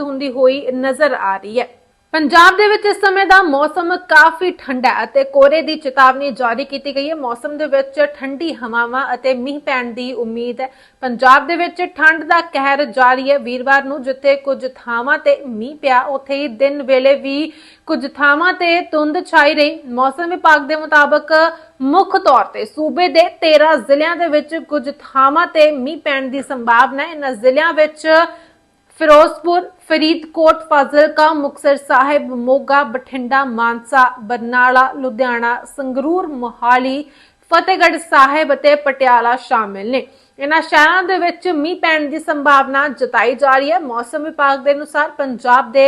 ਹੁੰਦੀ ਹੋਈ ਨਜ਼ਰ ਆ ਰਹੀ ਹੈ। ਪੰਜਾਬ ਦੇ ਵਿੱਚ ਇਸ ਸਮੇਂ ਦਾ ਮੌਸਮ ਕਾਫੀ ਠੰਡਾ ਹੈ ਅਤੇ ਕੋਰੇ ਦੀ ਚੇਤਾਵਨੀ ਜਾਰੀ ਕੀਤੀ ਗਈ ਹੈ। ਮੌਸਮ ਦੇ ਵਿੱਚ ਠੰਡੀ ਹਵਾਵਾਂ ਅਤੇ ਮੀਂਹ ਪੈਣ ਦੀ ਉਮੀਦ ਹੈ। ਪੰਜਾਬ ਦੇ ਵਿੱਚ ਠੰਡ ਦਾ ਕਹਿਰ ਜਾਰੀ ਹੈ। ਵੀਰਵਾਰ ਨੂੰ ਜਿੱਥੇ ਕੁਝ ਥਾਵਾਂ ਤੇ ਮੀਂਹ ਪਿਆ, ਉੱਥੇ ਹੀ ਦਿਨ ਵੇਲੇ ਵੀ ਕੁਝ ਥਾਵਾਂ ਤੇ ਧੁੰਦ ਛਾਈ ਰਹੀ। ਮੌਸਮ ਵਿਭਾਗ ਦੇ ਮੁਤਾਬਕ ਮੁੱਖ ਤੌਰ ਤੇ ਸੂਬੇ ਦੇ 13 ਜ਼ਿਲ੍ਹਿਆਂ ਦੇ ਵਿੱਚ ਕੁਝ ਥਾਵਾਂ ਤੇ ਮੀਂਹ ਪੈਣ ਦੀ ਸੰਭਾਵਨਾ ਹੈ। ਇਹਨਾਂ ਜ਼ਿਲ੍ਹਿਆਂ ਵਿੱਚ ਫਿਰੋਜ਼ਪੁਰ, ਫਰੀਦਕੋਟ, ਫਾਜ਼ਿਲਕਾ, ਮੁਕਤਸਰ ਸਾਹਿਬ, ਮੋਗਾ, ਬਠਿੰਡਾ, ਮਾਨਸਾ, ਬਰਨਾਲਾ, ਲੁਧਿਆਣਾ, ਸੰਗਰੂਰ, ਮੋਹਾਲੀ, ਫਤਿਹਗੜ੍ਹ ਸਾਹਿਬ ਅਤੇ ਪਟਿਆਲਾ ਸ਼ਾਮਿਲ ਨੇ। ਇਹਨਾਂ ਸ਼ਹਿਰਾਂ ਦੇ ਵਿੱਚ ਮੀਂਹ ਪੈਣ ਦੀ ਸੰਭਾਵਨਾ ਜਤਾਈ ਜਾ ਰਹੀ ਹੈ। ਮੌਸਮ ਵਿਭਾਗ ਦੇ ਅਨੁਸਾਰ ਪੰਜਾਬ ਦੇ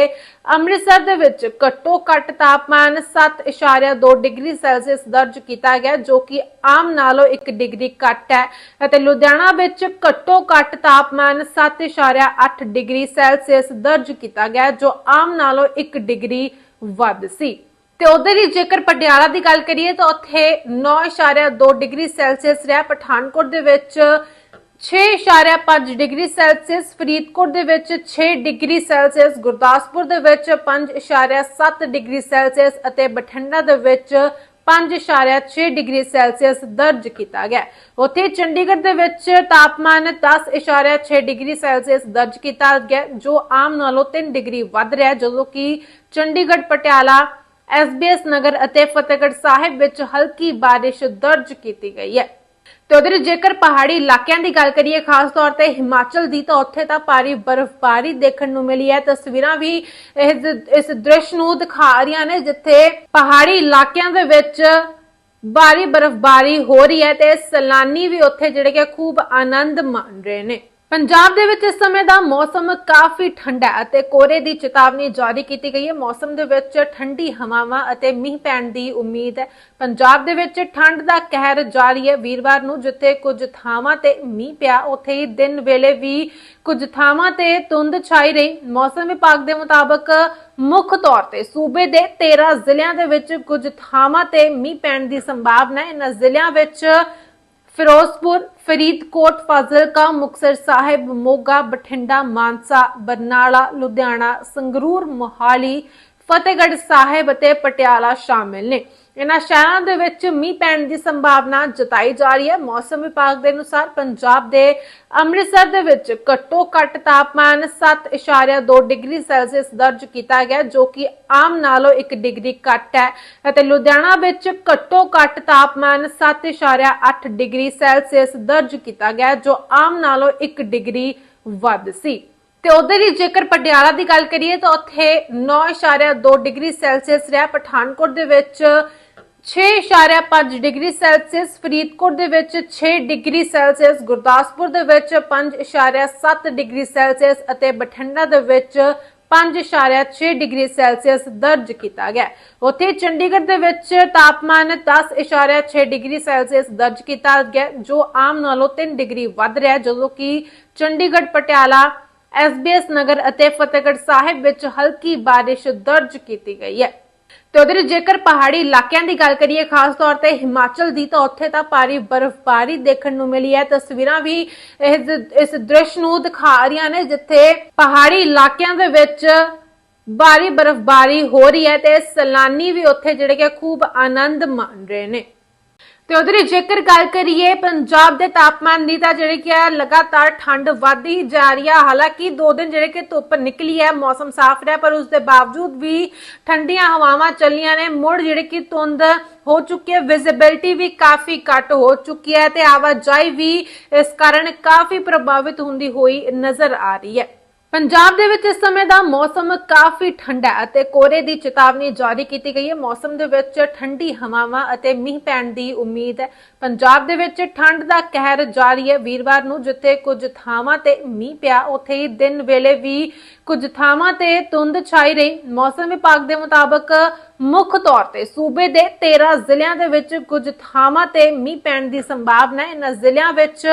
ਅੰਮ੍ਰਿਤਸਰ ਦੇ ਵਿੱਚ ਘੱਟੋ ਘੱਟ ਤਾਪਮਾਨ 7.2 ਡਿਗਰੀ ਸੈਲਸੀਅਸ ਦਰਜ ਕੀਤਾ ਗਿਆ, ਜੋ ਕਿ ਆਮ ਨਾਲੋਂ 1 ਡਿਗਰੀ ਘੱਟ ਹੈ ਅਤੇ ਲੁਧਿਆਣਾ ਵਿੱਚ ਘੱਟੋ ਘੱਟ ਤਾਪਮਾਨ 7.8 ਡਿਗਰੀ ਸੈਲਸੀਅਸ ਦਰਜ ਕੀਤਾ ਗਿਆ, ਜੋ ਆਮ ਨਾਲੋਂ 1 ਡਿਗਰੀ ਵੱਧ ਸੀ। ਤੇ ਉਧਰ ਹੀ ਜੇਕਰ ਪਟਿਆਲਾ ਦੀ ਗੱਲ ਕਰੀਏ ਤਾਂ ਉੱਥੇ 9.2 ਡਿਗਰੀ ਸੈਲਸੀਅਸ ਰਿਹਾ। ਪਠਾਨਕੋਟ ਦੇ ਵਿੱਚ 6.5 ਡਿਗਰੀ ਸੈਲਸੀਅਸ, ਫਰੀਦਕੋਟ ਦੇ ਵਿੱਚ 6 ਡਿਗਰੀ ਸੈਲਸੀਅਸ, ਗੁਰਦਾਸਪੁਰ ਦੇ ਵਿੱਚ 5.7 ਡਿਗਰੀ ਸੈਲਸੀਅਸ ਅਤੇ ਬਠਿੰਡਾ ਦੇ ਵਿੱਚ 5.6 ਡਿਗਰੀ ਸੈਲਸੀਅਸ ਦਰਜ ਕੀਤਾ ਗਿਆ ਉੱਥੇ ਚੰਡੀਗੜ੍ਹ ਦੇ ਵਿੱਚ ਤਾਪਮਾਨ 10.6 ਡਿਗਰੀ ਸੈਲਸੀਅਸ ਦਰਜ ਕੀਤਾ ਗਿਆ ਜੋ ਆਮ ਨਾਲੋਂ 3 ਡਿਗਰੀ ਵੱਧ ਰਿਹਾ ਜਦੋਂ ਕਿ ਚੰਡੀਗੜ੍ਹ, ਪਟਿਆਲਾ ਐਸਬੀਐਸ ਨਗਰ ਅਤੇ ਫਤਿਹਗੜ੍ਹ ਸਾਹਿਬ ਵਿੱਚ ਹਲਕੀ ਬਾਰਿਸ਼ ਦਰਜ ਕੀਤੀ ਗਈ ਹੈ। ਤੇ ਉਧਰ ਜੇਕਰ ਪਹਾੜੀ ਇਲਾਕਿਆਂ ਦੀ ਗੱਲ ਕਰੀਏ, ਖਾਸ ਤੌਰ ਤੇ ਹਿਮਾਚਲ ਦੀ, ਤਾਂ ਉੱਥੇ ਤਾਂ ਭਾਰੀ ਬਰਫ਼ਬਾਰੀ ਦੇਖਣ ਨੂੰ ਮਿਲੀ ਹੈ। ਤਸਵੀਰਾਂ ਵੀ ਇਸ ਇਸ ਦ੍ਰਿਸ਼ ਨੂੰ ਦਿਖਾ ਰਹੀਆਂ ਨੇ, ਜਿੱਥੇ ਪਹਾੜੀ ਇਲਾਕਿਆਂ ਦੇ ਵਿੱਚ ਭਾਰੀ ਬਰਫ਼ਬਾਰੀ ਹੋ ਰਹੀ ਹੈ ਤੇ ਸੈਲਾਨੀ ਵੀ ਉੱਥੇ ਜਿਹੜੇ ਕਿ ਖੂਬ ਆਨੰਦ ਮਾਣ ਰਹੇ ਨੇ। ਪੰਜਾਬ ਦੇ ਵਿੱਚ ਇਸ ਸਮੇਂ ਦਾ ਮੌਸਮ ਕਾਫੀ ਠੰਡਾ ਹੈ ਅਤੇ ਕੋਰੇ ਦੀ ਚੇਤਾਵਨੀ ਜਾਰੀ ਕੀਤੀ ਗਈ ਹੈ। ਮੌਸਮ ਦੇ ਵਿੱਚ ਠੰਡੀ ਹਵਾਵਾਂ ਅਤੇ ਮੀਂਹ ਪੈਣ ਦੀ ਉਮੀਦ ਹੈ। ਪੰਜਾਬ ਦੇ ਵਿੱਚ ਠੰਡ ਦਾ ਕਹਿਰ ਜਾਰੀ ਹੈ। ਵੀਰਵਾਰ ਨੂੰ ਜਿੱਥੇ ਕੁਝ ਥਾਵਾਂ ਤੇ ਮੀਂਹ ਪਿਆ, ਉੱਥੇ ਹੀ ਦਿਨ ਵੇਲੇ ਵੀ ਕੁਝ ਥਾਵਾਂ ਤੇ ਧੁੰਦ ਛਾਈ ਰਹੀ। ਮੌਸਮ ਵਿਭਾਗ ਦੇ ਮੁਤਾਬਕ ਮੁੱਖ ਤੌਰ ਤੇ ਸੂਬੇ ਦੇ 13 ਜ਼ਿਲ੍ਹਿਆਂ ਦੇ ਵਿੱਚ ਕੁਝ ਥਾਵਾਂ ਤੇ ਮੀਂਹ ਪੈਣ ਦੀ ਸੰਭਾਵਨਾ ਹੈ। ਇਹਨਾਂ ਜ਼ਿਲ੍ਹਿਆਂ ਵਿੱਚ ਫਿਰੋਜ਼ਪੁਰ, ਫਰੀਦਕੋਟ, ਫਾਜ਼ਿਲਕਾ, ਮੁਕਤਸਰ ਸਾਹਿਬ, ਮੋਗਾ, ਬਠਿੰਡਾ, ਮਾਨਸਾ, ਬਰਨਾਲਾ, ਲੁਧਿਆਣਾ, ਸੰਗਰੂਰ, ਮੋਹਾਲੀ, ਫਤਿਹਗੜ੍ਹ ਸਾਹਿਬ ਅਤੇ ਪਟਿਆਲਾ ਸ਼ਾਮਿਲ ਨੇ। ਇਹਨਾਂ ਸ਼ਹਿਰਾਂ ਦੇ ਵਿੱਚ ਮੀਂਹ ਪੈਣ ਦੀ ਸੰਭਾਵਨਾ ਜਤਾਈ ਜਾ ਰਹੀ ਹੈ। ਮੌਸਮ ਵਿਭਾਗ ਦੇ ਅਨੁਸਾਰ ਪੰਜਾਬ ਦੇ ਅੰਮ੍ਰਿਤਸਰ ਦੇ ਵਿੱਚ ਘੱਟੋ ਘੱਟ ਤਾਪਮਾਨ 7.2 ਡਿਗਰੀ ਸੈਲਸੀਅਸ ਦਰਜ ਕੀਤਾ ਗਿਆ, ਜੋ ਕਿ ਆਮ ਨਾਲੋਂ 1 ਡਿਗਰੀ ਘੱਟ ਹੈ ਅਤੇ ਲੁਧਿਆਣਾ ਵਿੱਚ ਘੱਟੋ ਘੱਟ ਤਾਪਮਾਨ 7.8 ਡਿਗਰੀ ਸੈਲਸੀਅਸ ਦਰਜ ਕੀਤਾ ਗਿਆ, ਜੋ ਆਮ ਨਾਲੋਂ 1 ਡਿਗਰੀ ਵੱਧ ਸੀ। ਤੇ ਉਧਰ ਹੀ ਜੇਕਰ ਪਟਿਆਲਾ ਦੀ ਗੱਲ ਕਰੀਏ ਤਾਂ ਉੱਥੇ 9.2 ਡਿਗਰੀ ਸੈਲਸੀਅਸ ਰਿਹਾ। ਪਠਾਨਕੋਟ ਦੇ ਵਿੱਚ 6.5 ਡਿਗਰੀ ਸੈਲਸੀਅਸ ਫਰੀਦਕੋਟ ਦੇ ਵਿੱਚ 6 ਡਿਗਰੀ ਸੈਲਸੀਅਸ ਗੁਰਦਾਸਪੁਰ ਦੇ ਵਿੱਚ 5.7 ਡਿਗਰੀ ਸੈਲਸੀਅਸ ਅਤੇ ਬਠਿੰਡਾ ਦੇ ਵਿੱਚ 5.6 ਡਿਗਰੀ ਸੈਲਸੀਅਸ ਦਰਜ ਕੀਤਾ ਗਿਆ ਉੱਥੇ ਚੰਡੀਗੜ੍ਹ ਦੇ ਵਿੱਚ ਤਾਪਮਾਨ 10.6 ਡਿਗਰੀ ਸੈਲਸੀਅਸ ਦਰਜ ਕੀਤਾ ਗਿਆ ਜੋ ਆਮ ਨਾਲੋਂ 3 ਡਿਗਰੀ ਵੱਧ ਰਿਹਾ ਜਦੋਂ ਕਿ ਚੰਡੀਗੜ੍ਹ, ਪਟਿਆਲਾ ਐਸਬੀਐਸ ਨਗਰ ਅਤੇ ਫਤਿਹਗੜ੍ਹ ਸਾਹਿਬ ਵਿੱਚ ਹਲਕੀ ਬਾਰਿਸ਼ ਦਰਜ ਕੀਤੀ ਗਈ ਹੈ। ਤੇ ਉਧਰ ਜੇਕਰ ਪਹਾੜੀ ਇਲਾਕਿਆਂ ਦੀ ਗੱਲ ਕਰੀਏ, ਖਾਸ ਤੌਰ ਤੇ ਹਿਮਾਚਲ ਦੀ, ਤਾਂ ਉੱਥੇ ਤਾਂ ਭਾਰੀ ਬਰਫ਼ਬਾਰੀ ਦੇਖਣ ਨੂੰ ਮਿਲੀ ਹੈ। ਤਸਵੀਰਾਂ ਵੀ ਇਸ ਇਸ ਦ੍ਰਿਸ਼ ਨੂੰ ਦਿਖਾ ਰਹੀਆਂ ਨੇ, ਜਿੱਥੇ ਪਹਾੜੀ ਇਲਾਕਿਆਂ ਦੇ ਵਿੱਚ ਭਾਰੀ ਬਰਫ਼ਬਾਰੀ ਹੋ ਰਹੀ ਹੈ ਤੇ ਸੈਲਾਨੀ ਵੀ ਉੱਥੇ, ਜਿਹੜੇ ਕਿ ਖੂਬ ਆਨੰਦ ਮਾਣ ਰਹੇ ਨੇ। ਤੇ ਉਧਰ ਜੇਕਰ ਗੱਲ ਕਰੀਏ, ਪੰਜਾਬ ਦੇ ਤਾਪਮਾਨ ਦੀ ਤਾਂ ਜਿਹੜੀ ਕਿ ਹੈ ਲਗਾਤਾਰ ਠੰਡ ਵਧਦੀ ਹੀ ਜਾ ਰਹੀ ਹੈ ਹਾਲਾਂਕਿ ਦੋ ਦਿਨ ਜਿਹੜੇ ਕਿ ਧੁੱਪ ਨਿਕਲੀ ਹੈ, ਮੌਸਮ ਸਾਫ਼ ਰਿਹਾ, ਪਰ ਉਸ ਦੇ ਬਾਵਜੂਦ ਵੀ ਠੰਡੀਆਂ ਹਵਾਵਾਂ ਚੱਲੀਆਂ ਨੇ। ਮੁੜ ਜਿਹੜੇ ਕਿ ਧੁੰਦ ਹੋ ਚੁੱਕੀ ਹੈ ਵਿਜ਼ਿਬਿਲਟੀ ਵੀ ਕਾਫੀ ਘੱਟ ਹੋ ਚੁੱਕੀ ਹੈ ਤੇ ਆਵਾਜਾਈ ਵੀ ਇਸ ਕਾਰਨ ਕਾਫੀ ਪ੍ਰਭਾਵਿਤ ਹੁੰਦੀ ਹੋਈ ਨਜ਼ਰ ਆ ਰਹੀ ਹੈ। ਪੰਜਾਬ ਦੇ ਵਿੱਚ ਇਸ ਸਮੇਂ ਦਾ ਮੌਸਮ ਕਾਫੀ ਠੰਡਾ ਹੈ ਅਤੇ ਕੋਰੇ ਦੀ ਚੇਤਾਵਨੀ ਜਾਰੀ ਕੀਤੀ ਗਈ ਹੈ। ਮੌਸਮ ਦੇ ਵਿੱਚ ਠੰਡੀ ਹਵਾਵਾਂ ਅਤੇ ਮੀਂਹ ਪੈਣ ਦੀ ਉਮੀਦ ਹੈ। ਪੰਜਾਬ ਦੇ ਵਿੱਚ ਠੰਡ ਦਾ ਕਹਿਰ ਜਾਰੀ ਹੈ। ਵੀਰਵਾਰ ਨੂੰ ਜਿੱਥੇ ਕੁਝ ਥਾਵਾਂ ਤੇ ਮੀਂਹ ਪਿਆ, ਉੱਥੇ ਹੀ ਦਿਨ ਵੇਲੇ ਵੀ ਕੁਝ ਥਾਵਾਂ ਤੇ ਧੁੰਦ ਛਾਈ ਰਹੀ। ਮੌਸਮ ਵਿਭਾਗ ਦੇ ਮੁਤਾਬਕ ਮੁੱਖ ਤੌਰ ਤੇ ਸੂਬੇ ਦੇ 13 ਜ਼ਿਲ੍ਹਿਆਂ ਦੇ ਵਿੱਚ ਕੁਝ ਥਾਵਾਂ ਤੇ ਮੀਂਹ ਪੈਣ ਦੀ ਸੰਭਾਵਨਾ ਹੈ। ਇਹਨਾਂ ਜ਼ਿਲ੍ਹਿਆਂ ਵਿੱਚ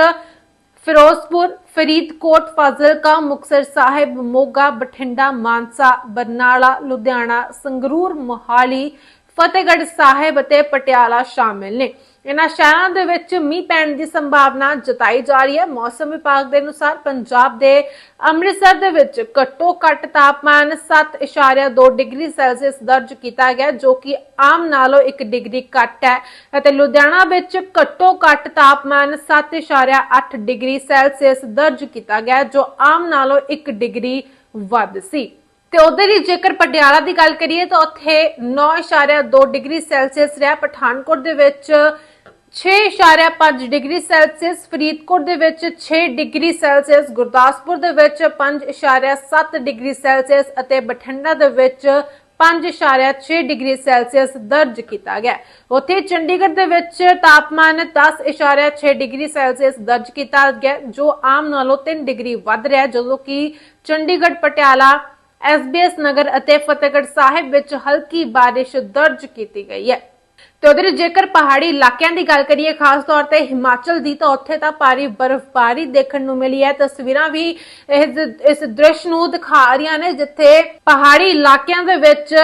ਫਿਰੋਜ਼ਪੁਰ, ਫਰੀਦਕੋਟ, ਫਾਜ਼ਿਲਕਾ, ਮੁਕਤਸਰ ਸਾਹਿਬ, ਮੋਗਾ, ਬਠਿੰਡਾ, ਮਾਨਸਾ, ਬਰਨਾਲਾ, ਲੁਧਿਆਣਾ, ਸੰਗਰੂਰ, ਮੋਹਾਲੀ, ਫਤਿਹਗੜ੍ਹ ਸਾਹਿਬ ਅਤੇ ਪਟਿਆਲਾ ਸ਼ਾਮਿਲ ਨੇ। ਇਹਨਾਂ ਸ਼ਹਿਰਾਂ ਦੇ ਵਿੱਚ ਮੀਂਹ ਪੈਣ ਦੀ ਸੰਭਾਵਨਾ ਜਤਾਈ ਜਾ ਰਹੀ ਹੈ। ਮੌਸਮ ਵਿਭਾਗ ਦੇ ਅਨੁਸਾਰ ਪੰਜਾਬ ਦੇ ਅੰਮ੍ਰਿਤਸਰ ਦੇ ਵਿੱਚ ਘੱਟੋ ਘੱਟ ਤਾਪਮਾਨ 7.2 ਡਿਗਰੀ ਸੈਲਸੀਅਸ ਦਰਜ ਕੀਤਾ ਗਿਆ, ਜੋ ਕਿ ਆਮ ਨਾਲੋਂ 1 ਡਿਗਰੀ ਘੱਟ ਹੈ ਅਤੇ ਲੁਧਿਆਣਾ ਵਿੱਚ ਘੱਟੋ ਘੱਟ ਤਾਪਮਾਨ 7.8 ਡਿਗਰੀ ਸੈਲਸੀਅਸ ਦਰਜ ਕੀਤਾ ਗਿਆ, ਜੋ ਆਮ ਨਾਲੋਂ 1 ਡਿਗਰੀ ਵੱਧ ਸੀ। ਤੇ ਉਧਰ ਹੀ ਜੇਕਰ ਪਟਿਆਲਾ ਦੀ ਗੱਲ ਕਰੀਏ ਤਾਂ ਉੱਥੇ 9.2 ਡਿਗਰੀ ਸੈਲਸੀਅਸ ਰਿਹਾ। ਪਠਾਨਕੋਟ ਦੇ ਵਿੱਚ 6.5 ਡਿਗਰੀ ਸੈਲਸੀਅਸ, ਫਰੀਦਕੋਟ ਦੇ ਵਿੱਚ 6 ਡਿਗਰੀ ਸੈਲਸੀਅਸ, ਗੁਰਦਾਸਪੁਰ ਦੇ ਵਿੱਚ 5.7 ਡਿਗਰੀ ਸੈਲਸੀਅਸ ਅਤੇ ਬਠਿੰਡਾ ਦੇ ਵਿੱਚ 5.6 ਡਿਗਰੀ ਸੈਲਸੀਅਸ ਦਰਜ ਕੀਤਾ ਗਿਆ ਉੱਥੇ ਚੰਡੀਗੜ੍ਹ ਦੇ ਵਿੱਚ ਤਾਪਮਾਨ 10.6 ਡਿਗਰੀ ਸੈਲਸੀਅਸ ਦਰਜ ਕੀਤਾ ਗਿਆ ਜੋ ਆਮ ਨਾਲੋਂ 3 ਡਿਗਰੀ ਵੱਧ ਰਿਹਾ ਜਦੋਂ ਕਿ ਚੰਡੀਗੜ੍ਹ, ਪਟਿਆਲਾ ਐਸਬੀਐਸ ਨਗਰ ਅਤੇ ਫਤਿਹਗੜ੍ਹ ਸਾਹਿਬ ਵਿੱਚ ਹਲਕੀ ਬਾਰਿਸ਼ ਦਰਜ ਕੀਤੀ ਗਈ ਹੈ। ਤੇ ਉਧਰ ਜੇਕਰ ਪਹਾੜੀ ਇਲਾਕਿਆਂ ਦੀ ਗੱਲ ਕਰੀਏ, ਖਾਸ ਤੌਰ ਤੇ ਹਿਮਾਚਲ ਦੀ, ਤਾਂ ਉੱਥੇ ਤਾਂ ਭਾਰੀ ਬਰਫ਼ਬਾਰੀ ਦੇਖਣ ਨੂੰ ਮਿਲੀ ਹੈ। ਤਸਵੀਰਾਂ ਵੀ ਇਸ ਇਸ ਦ੍ਰਿਸ਼ ਨੂੰ ਦਿਖਾ ਰਹੀਆਂ ਨੇ, ਜਿੱਥੇ ਪਹਾੜੀ ਇਲਾਕਿਆਂ ਦੇ ਵਿੱਚ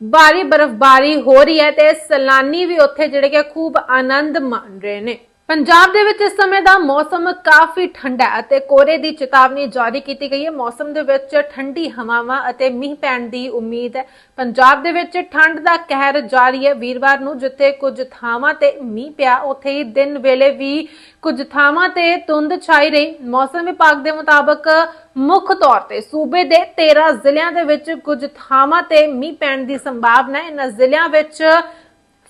ਭਾਰੀ ਬਰਫ਼ਬਾਰੀ ਹੋ ਰਹੀ ਹੈ ਤੇ ਸੈਲਾਨੀ ਵੀ ਉੱਥੇ ਜਿਹੜੇ ਕਿ ਖੂਬ ਆਨੰਦ ਮਾਣ ਰਹੇ ਨੇ। ਪੰਜਾਬ ਦੇ ਵਿੱਚ ਇਸ ਸਮੇਂ ਦਾ ਮੌਸਮ ਕਾਫੀ ਠੰਡਾ ਹੈ ਅਤੇ ਕੋਰੇ ਦੀ ਚੇਤਾਵਨੀ ਜਾਰੀ ਕੀਤੀ ਗਈ ਹੈ। ਮੌਸਮ ਦੇ ਵਿੱਚ ਠੰਡੀ ਹਵਾਵਾਂ ਅਤੇ ਮੀਂਹ ਪੈਣ ਦੀ ਉਮੀਦ ਹੈ। ਪੰਜਾਬ ਦੇ ਵਿੱਚ ਠੰਡ ਦਾ ਕਹਿਰ ਜਾਰੀ ਹੈ। ਵੀਰਵਾਰ ਨੂੰ ਜਿੱਥੇ ਕੁਝ ਥਾਵਾਂ ਤੇ ਮੀਂਹ ਪਿਆ, ਉੱਥੇ ਹੀ ਦਿਨ ਵੇਲੇ ਵੀ ਕੁਝ ਥਾਵਾਂ ਤੇ ਧੁੰਦ ਛਾਈ ਰਹੀ। ਮੌਸਮ ਵਿਭਾਗ ਦੇ ਮੁਤਾਬਕ ਮੁੱਖ ਤੌਰ ਤੇ ਸੂਬੇ ਦੇ 13 ਜ਼ਿਲ੍ਹਿਆਂ ਦੇ ਵਿੱਚ ਕੁਝ ਥਾਵਾਂ ਤੇ ਮੀਂਹ ਪੈਣ ਦੀ ਸੰਭਾਵਨਾ ਹੈ। ਇਹਨਾਂ ਜ਼ਿਲ੍ਹਿਆਂ ਵਿੱਚ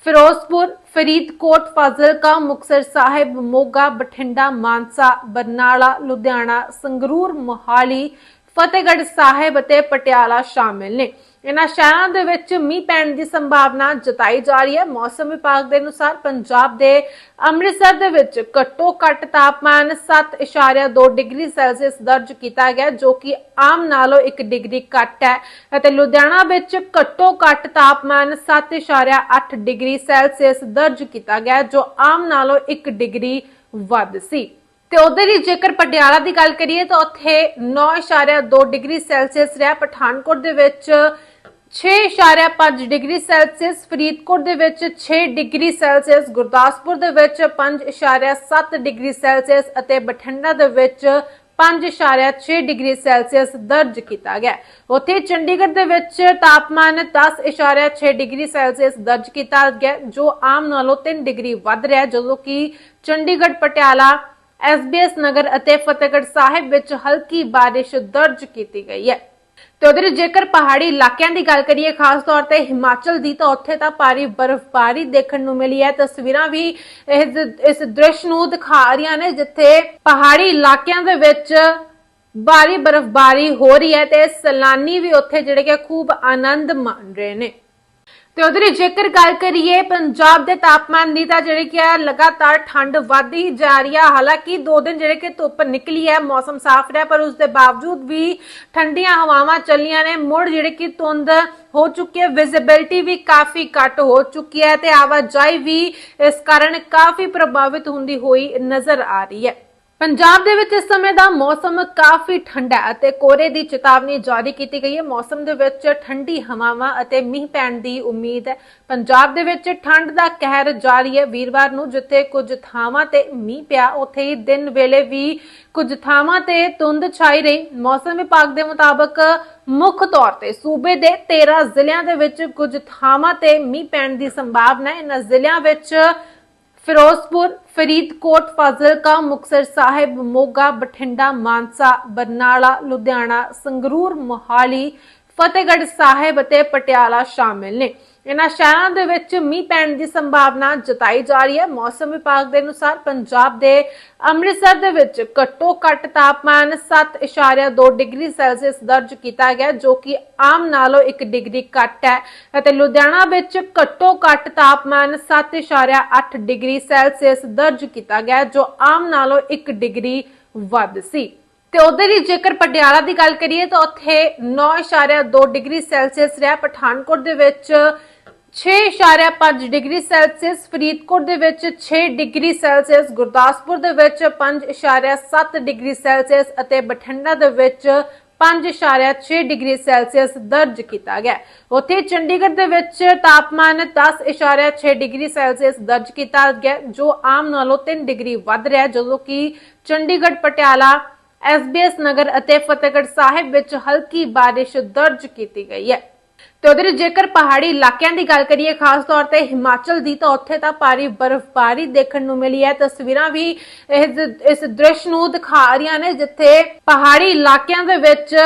ਫਿਰੋਜ਼ਪੁਰ, ਫਰੀਦਕੋਟ, ਫਾਜ਼ਿਲਕਾ, ਮੁਕਤਸਰ ਸਾਹਿਬ, ਮੋਗਾ, ਬਠਿੰਡਾ, ਮਾਨਸਾ, ਬਰਨਾਲਾ, ਲੁਧਿਆਣਾ, ਸੰਗਰੂਰ, ਮੋਹਾਲੀ, ਫਤਿਹਗੜ੍ਹ ਸਾਹਿਬ ਅਤੇ ਪਟਿਆਲਾ ਸ਼ਾਮਿਲ ਨੇ। ਇਹਨਾਂ ਸ਼ਹਿਰਾਂ ਦੇ ਵਿੱਚ ਮੀਂਹ ਪੈਣ ਦੀ ਸੰਭਾਵਨਾ ਜਤਾਈ ਜਾ ਰਹੀ ਹੈ। ਮੌਸਮ ਵਿਭਾਗ ਦੇ ਅਨੁਸਾਰ ਪੰਜਾਬ ਦੇ ਅੰਮ੍ਰਿਤਸਰ ਦੇ ਵਿੱਚ ਘੱਟੋ ਘੱਟ ਤਾਪਮਾਨ 7.2 ਡਿਗਰੀ ਸੈਲਸੀਅਸ ਦਰਜ ਕੀਤਾ ਗਿਆ, ਜੋ ਕਿ ਆਮ ਨਾਲੋਂ 1 ਡਿਗਰੀ ਘੱਟ ਹੈ ਅਤੇ ਲੁਧਿਆਣਾ ਵਿੱਚ ਘੱਟੋ ਘੱਟ ਤਾਪਮਾਨ 7.8 ਡਿਗਰੀ ਸੈਲਸੀਅਸ ਦਰਜ ਕੀਤਾ ਗਿਆ, ਜੋ ਆਮ ਨਾਲੋਂ 1 ਡਿਗਰੀ ਵੱਧ ਸੀ। ਤੇ ਉਧਰ ਹੀ ਜੇਕਰ ਪਟਿਆਲਾ ਦੀ ਗੱਲ ਕਰੀਏ ਤਾਂ ਉੱਥੇ 9.2 ਡਿਗਰੀ ਸੈਲਸੀਅਸ ਰਿਹਾ। ਪਠਾਨਕੋਟ ਦੇ ਵਿੱਚ 6.5 ਡਿਗਰੀ ਸੈਲਸੀਅਸ, ਫਰੀਦਕੋਟ ਦੇ ਵਿੱਚ 6 ਡਿਗਰੀ ਸੈਲਸੀਅਸ, ਗੁਰਦਾਸਪੁਰ ਦੇ ਵਿੱਚ 5.7 ਡਿਗਰੀ ਸੈਲਸੀਅਸ ਅਤੇ ਬਠਿੰਡਾ ਦੇ ਵਿੱਚ 5.6 ਡਿਗਰੀ ਸੈਲਸੀਅਸ ਦਰਜ ਕੀਤਾ ਗਿਆ ਉੱਥੇ ਚੰਡੀਗੜ੍ਹ ਦੇ ਵਿੱਚ ਤਾਪਮਾਨ 10.6 ਡਿਗਰੀ ਸੈਲਸੀਅਸ ਦਰਜ ਕੀਤਾ ਗਿਆ ਜੋ ਆਮ ਨਾਲੋਂ 3 ਡਿਗਰੀ ਵੱਧ ਰਿਹਾ ਜਦੋਂ ਕਿ ਚੰਡੀਗੜ੍ਹ, ਪਟਿਆਲਾ ਐਸਬੀਐਸ ਨਗਰ ਅਤੇ ਫਤਿਹਗੜ੍ਹ ਸਾਹਿਬ ਵਿੱਚ ਹਲਕੀ ਬਾਰਿਸ਼ ਦਰਜ ਕੀਤੀ ਗਈ ਹੈ। ਤੇ ਉਧਰ ਜੇਕਰ ਪਹਾੜੀ ਇਲਾਕਿਆਂ ਦੀ ਗੱਲ ਕਰੀਏ, ਖਾਸ ਤੌਰ ਤੇ ਹਿਮਾਚਲ ਦੀ, ਤਾਂ ਉੱਥੇ ਤਾਂ ਭਾਰੀ ਬਰਫ਼ਬਾਰੀ ਦੇਖਣ ਨੂੰ ਮਿਲੀ ਹੈ। ਤਸਵੀਰਾਂ ਵੀ ਇਸ ਇਸ ਦ੍ਰਿਸ਼ ਨੂੰ ਦਿਖਾ ਰਹੀਆਂ ਨੇ, ਜਿੱਥੇ ਪਹਾੜੀ ਇਲਾਕਿਆਂ ਦੇ ਵਿੱਚ ਭਾਰੀ ਬਰਫ਼ਬਾਰੀ ਹੋ ਰਹੀ ਹੈ ਤੇ ਸੈਲਾਨੀ ਵੀ ਉੱਥੇ ਜਿਹੜੇ ਕਿ ਖੂਬ ਆਨੰਦ ਮਾਣ ਰਹੇ ਨੇ। ਤੇ ਉਧਰ ਜੇਕਰ ਗੱਲ ਕਰੀਏ, ਪੰਜਾਬ ਦੇ ਤਾਪਮਾਨ ਦੀ ਤਾਂ ਜਿਹੜੇ ਕਿ ਹੈ, ਲਗਾਤਾਰ ਠੰਡ ਵੱਧਦੀ ਹੀ ਜਾ ਰਹੀ ਹੈ। ਹਾਲਾਂਕਿ ਦੋ ਦਿਨ ਜਿਹੜੇ ਕਿ ਧੁੱਪ ਨਿਕਲੀ ਹੈ, ਮੌਸਮ ਸਾਫ਼ ਰਿਹਾ, ਪਰ ਉਸ ਦੇ ਬਾਵਜੂਦ ਵੀ ਠੰਡੀਆਂ ਹਵਾਵਾਂ ਚੱਲੀਆਂ ਨੇ। ਮੁੜ ਜਿਹੜੇ ਕਿ ਧੁੰਦ ਹੋ ਚੁੱਕੀ ਹੈ ਵਿਜ਼ਿਬਿਲਟੀ ਵੀ ਕਾਫੀ ਘੱਟ ਹੋ ਚੁੱਕੀ ਹੈ ਤੇ ਆਵਾਜਾਈ ਵੀ ਇਸ ਕਾਰਨ ਕਾਫੀ ਪ੍ਰਭਾਵਿਤ ਹੁੰਦੀ ਹੋਈ ਨਜ਼ਰ ਆ ਰਹੀ ਹੈ। ਪੰਜਾਬ ਦੇ ਵਿੱਚ ਇਸ ਸਮੇਂ ਦਾ ਮੌਸਮ ਕਾਫੀ ਠੰਡਾ ਹੈ ਅਤੇ ਕੋਰੇ ਦੀ ਚੇਤਾਵਨੀ ਜਾਰੀ ਕੀਤੀ ਗਈ ਹੈ। ਮੌਸਮ ਦੇ ਵਿੱਚ ਠੰਡੀ ਹਵਾਵਾਂ ਅਤੇ ਮੀਂਹ ਪੈਣ ਦੀ ਉਮੀਦ ਹੈ। ਪੰਜਾਬ ਦੇ ਵਿੱਚ ਠੰਡ ਦਾ ਕਹਿਰ ਜਾਰੀ ਹੈ। ਵੀਰਵਾਰ ਨੂੰ ਜਿੱਥੇ ਕੁਝ ਥਾਵਾਂ ਤੇ ਮੀਂਹ ਪਿਆ, ਉੱਥੇ ਹੀ ਦਿਨ ਵੇਲੇ ਵੀ ਕੁਝ ਥਾਵਾਂ ਤੇ ਧੁੰਦ ਛਾਈ ਰਹੀ। ਮੌਸਮ ਵਿਭਾਗ ਦੇ ਮੁਤਾਬਕ ਮੁੱਖ ਤੌਰ ਤੇ ਸੂਬੇ ਦੇ 13 ਜ਼ਿਲ੍ਹਿਆਂ ਦੇ ਵਿੱਚ ਕੁਝ ਥਾਵਾਂ ਤੇ ਮੀਂਹ ਪੈਣ ਦੀ ਸੰਭਾਵਨਾ ਹੈ। ਇਹਨਾਂ ਜ਼ਿਲ੍ਹਿਆਂ ਵਿੱਚ ਫਿਰੋਜ਼ਪੁਰ, ਫਰੀਦਕੋਟ, ਫਾਜ਼ਿਲਕਾ, ਮੁਕਤਸਰ ਸਾਹਿਬ, ਮੋਗਾ, ਬਠਿੰਡਾ, ਮਾਨਸਾ, ਬਰਨਾਲਾ, ਲੁਧਿਆਣਾ, ਸੰਗਰੂਰ, ਮੋਹਾਲੀ, ਫਤਿਹਗੜ੍ਹ ਸਾਹਿਬ ਅਤੇ ਪਟਿਆਲਾ ਸ਼ਾਮਿਲ ਨੇ। ਇਨ੍ਹਾਂ ਸ਼ਹਿਰਾਂ ਦੇ ਵਿੱਚ ਮੀਂਹ ਪੈਣ ਦੀ ਸੰਭਾਵਨਾ ਜਤਾਈ ਜਾ ਰਹੀ ਹੈ। ਮੌਸਮ ਵਿਭਾਗ ਦੇ ਅਨੁਸਾਰ ਪੰਜਾਬ ਦੇ ਅੰਮ੍ਰਿਤਸਰ ਦੇ ਵਿੱਚ ਘੱਟੋ ਘੱਟ ਤਾਪਮਾਨ 7.2 ਡਿਗਰੀ ਸੈਲਸੀਅਸ ਦਰਜ ਕੀਤਾ ਗਿਆ ਜੋ ਕਿ ਆਮ ਨਾਲੋਂ 1 ਡਿਗਰੀ ਘੱਟ ਹੈ ਅਤੇ ਲੁਧਿਆਣਾ ਵਿੱਚ ਘੱਟੋ ਘੱਟ ਤਾਪਮਾਨ 7.8 ਡਿਗਰੀ ਸੈਲਸੀਅਸ ਦਰਜ ਕੀਤਾ ਗਿਆ ਜੋ ਆਮ ਨਾਲੋਂ 1 ਡਿਗਰੀ ਵੱਧ ਸੀ। ਤੇ ਉਧਰ ਹੀ ਜੇਕਰ ਪਟਿਆਲਾ ਦੀ ਗੱਲ ਕਰੀਏ ਤਾਂ ਉੱਥੇ 9.2 ਡਿਗਰੀ ਸੈਲਸੀਅਸ ਰਿਹਾ। ਪਠਾਨਕੋਟ ਦੇ ਵਿੱਚ 6.5 ਡਿਗਰੀ ਸੈਲਸੀਅਸ, ਫਰੀਦਕੋਟ ਦੇ ਵਿੱਚ 6 ਡਿਗਰੀ ਸੈਲਸੀਅਸ, ਗੁਰਦਾਸਪੁਰ ਦੇ ਵਿੱਚ 5.7 ਡਿਗਰੀ ਸੈਲਸੀਅਸ ਅਤੇ ਬਠਿੰਡਾ ਦੇ ਵਿੱਚ 5.6 ਡਿਗਰੀ ਸੈਲਸੀਅਸ ਦਰਜ ਕੀਤਾ ਗਿਆ ਹੈ। ਉੱਥੇ ਚੰਡੀਗੜ੍ਹ ਦੇ ਵਿੱਚ ਤਾਪਮਾਨ 10.6 ਡਿਗਰੀ ਸੈਲਸੀਅਸ ਦਰਜ ਕੀਤਾ ਗਿਆ ਜੋ ਆਮ ਨਾਲੋਂ 3 ਡਿਗਰੀ ਵੱਧ ਰਿਹਾ ਜਦੋਂ ਕਿ ਚੰਡੀਗੜ੍ਹ, ਪਟਿਆਲਾ ਐਸਬੀਐਸ ਨਗਰ ਅਤੇ ਫਤਿਹਗੜ੍ਹ ਸਾਹਿਬ ਵਿੱਚ ਹਲਕੀ ਬਾਰਿਸ਼ ਦਰਜ ਕੀਤੀ ਗਈ ਹੈ ਤੇ ਉਧਰ ਜੇਕਰ ਪਹਾੜੀ ਇਲਾਕਿਆਂ ਦੀ ਗੱਲ ਕਰੀਏ, ਖਾਸ ਤੌਰ ਤੇ ਹਿਮਾਚਲ ਦੀ, ਤਾਂ ਉੱਥੇ ਤਾਂ ਭਾਰੀ ਬਰਫ਼ਬਾਰੀ ਦੇਖਣ ਨੂੰ ਮਿਲੀ ਹੈ। ਤਸਵੀਰਾਂ ਵੀ ਇਸ ਇਸ ਦ੍ਰਿਸ਼ ਨੂੰ ਦਿਖਾ ਰਹੀਆਂ ਨੇ, ਜਿੱਥੇ ਪਹਾੜੀ ਇਲਾਕਿਆਂ ਦੇ ਵਿੱਚ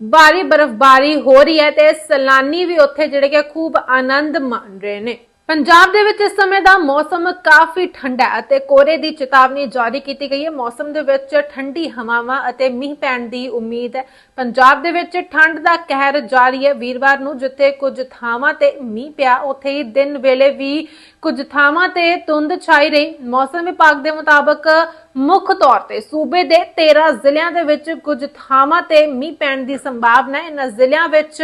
ਭਾਰੀ ਬਰਫ਼ਬਾਰੀ ਹੋ ਰਹੀ ਹੈ ਤੇ ਸੈਲਾਨੀ ਵੀ ਉੱਥੇ ਜਿਹੜੇ ਕਿ ਖੂਬ ਆਨੰਦ ਮਾਣ ਰਹੇ ਨੇ। ਪੰਜਾਬ ਦੇ ਵਿੱਚ ਇਸ ਸਮੇਂ ਦਾ ਮੌਸਮ ਕਾਫੀ ਠੰਡਾ ਹੈ ਅਤੇ ਕੋਰੇ ਦੀ ਚੇਤਾਵਨੀ ਜਾਰੀ ਕੀਤੀ ਗਈ ਹੈ। ਮੌਸਮ ਦੇ ਵਿੱਚ ਠੰਡੀ ਹਵਾਵਾਂ ਅਤੇ ਮੀਂਹ ਪੈਣ ਦੀ ਉਮੀਦ ਹੈ। ਪੰਜਾਬ ਦੇ ਵਿੱਚ ਠੰਡ ਦਾ ਕਹਿਰ ਜਾਰੀ ਹੈ। ਵੀਰਵਾਰ ਨੂੰ ਜਿੱਥੇ ਕੁਝ ਥਾਵਾਂ ਤੇ ਮੀਂਹ ਪਿਆ, ਉੱਥੇ ਹੀ ਦਿਨ ਵੇਲੇ ਵੀ ਕੁਝ ਥਾਵਾਂ ਤੇ ਧੁੰਦ ਛਾਈ ਰਹੀ। ਮੌਸਮ ਵਿਭਾਗ ਦੇ ਮੁਤਾਬਕ ਮੁੱਖ ਤੌਰ ਤੇ ਸੂਬੇ ਦੇ 13 ਜ਼ਿਲ੍ਹਿਆਂ ਦੇ ਵਿੱਚ ਕੁਝ ਥਾਵਾਂ ਤੇ ਮੀਂਹ ਪੈਣ ਦੀ ਸੰਭਾਵਨਾ ਹੈ। ਇਹਨਾਂ ਜ਼ਿਲ੍ਹਿਆਂ ਵਿੱਚ